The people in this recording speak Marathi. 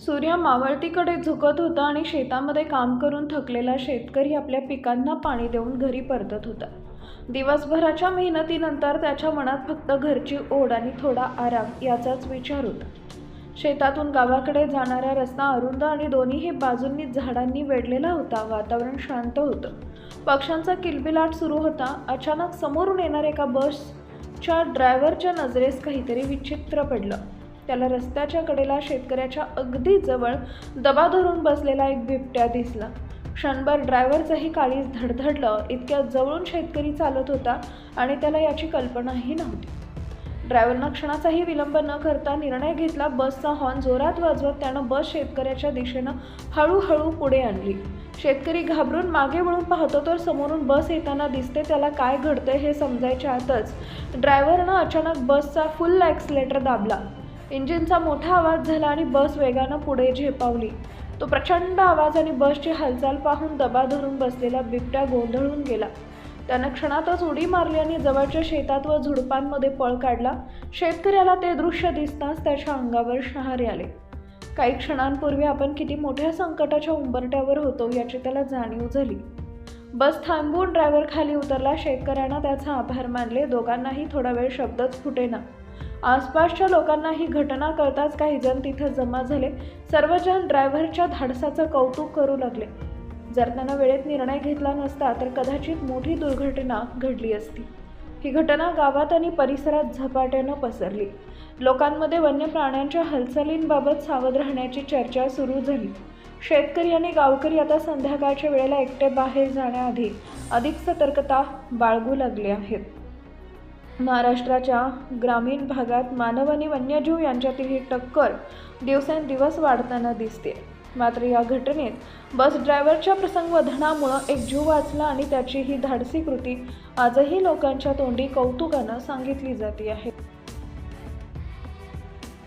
सूर्य मावळतीकडे झुकत होता आणि शेतामध्ये काम करून थकलेला शेतकरी आपल्या पिकांना पाणी देऊन घरी परतत होता. दिवसभराच्या मेहनतीनंतर त्याच्या मनात फक्त घरची ओढ आणि थोडा आराम याचाच विचार होता. शेतातून गावाकडे जाणारा रस्ता अरुंद आणि दोन्हीही बाजूंनी झाडांनी वेढलेला होता. वातावरण शांत होतं. पक्ष्यांचा किलबिलाट सुरू होता. अचानक समोरून येणाऱ्या एका बसच्या ड्रायव्हरच्या नजरेस काहीतरी विचित्र पडलं. त्याला रस्त्याच्या कडेला शेतकऱ्याच्या अगदी जवळ दबा धरून बसलेला एक बिबट्या दिसला. क्षणभर ड्रायव्हरचंही काळीज धडधडलं इतक्या जवळून शेतकरी चालत होता आणि त्याला याची कल्पनाही नव्हती. ड्रायव्हरनं क्षणाचाही विलंब न करता निर्णय घेतला बसचा हॉर्न जोरात वाजवत त्यानं बस शेतकऱ्याच्या दिशेनं हळूहळू पुढे आणली. शेतकरी घाबरून मागे वळून पाहतो तर समोरून बस येताना दिसते त्याला काय घडतंय हे समजायच्या आतच ड्रायव्हरनं अचानक बसचा फुल ॲक्सिलेटर दाबला. इंजिनचा मोठा आवाज झाला आणि बस वेगानं पुढे झेपावली. तो प्रचंड आवाज आणि बसची हालचाल पाहून दबा धरून बसलेला बिबट्या गोंधळून गेला. त्यानं क्षणातच उडी मारली आणि जवळच्या शेतात व झुडपांमध्ये पळ काढला. शेतकऱ्याला ते दृश्य दिसताच त्याच्या अंगावर शहारे आले. काही क्षणांपूर्वी आपण किती मोठ्या संकटाच्या उंबरट्यावर होतो याची त्याला जाणीव झाली. बस थांबवून ड्रायव्हर खाली उतरला. शेतकऱ्यांना त्याचा आभार मानले. दोघांनाही थोडा वेळ शब्दच फुटेना. आसपासच्या लोकांना ही घटना कळताच काही जण तिथं जमा झाले. सर्वजण ड्रायव्हरच्या धाडसाचं कौतुक करू लागले. जर त्यानं वेळेत निर्णय घेतला नसता तर कदाचित मोठी दुर्घटना घडली असती. ही घटना गावात आणि परिसरात झपाट्यानं पसरली. लोकांमध्ये वन्य प्राण्यांच्या हालचालींबाबत सावध राहण्याची चर्चा सुरू झाली. शेतकरी आणि गावकरी आता संध्याकाळच्या वेळेला एकटे बाहेर जाण्याआधी अधिक सतर्कता बाळगू लागले आहेत. महाराष्ट्राच्या ग्रामीण भागात मानव आणि वन्यजीव यांच्यातील ही टक्कर दिवसेंदिवस वाढताना दिसते. मात्र या घटनेत बस ड्रायव्हरच्या प्रसंगवधनामुळं एक जीव वाचला आणि त्याची ही धाडसी कृती आजही लोकांच्या तोंडी कौतुकानं सांगितली जाते आहे.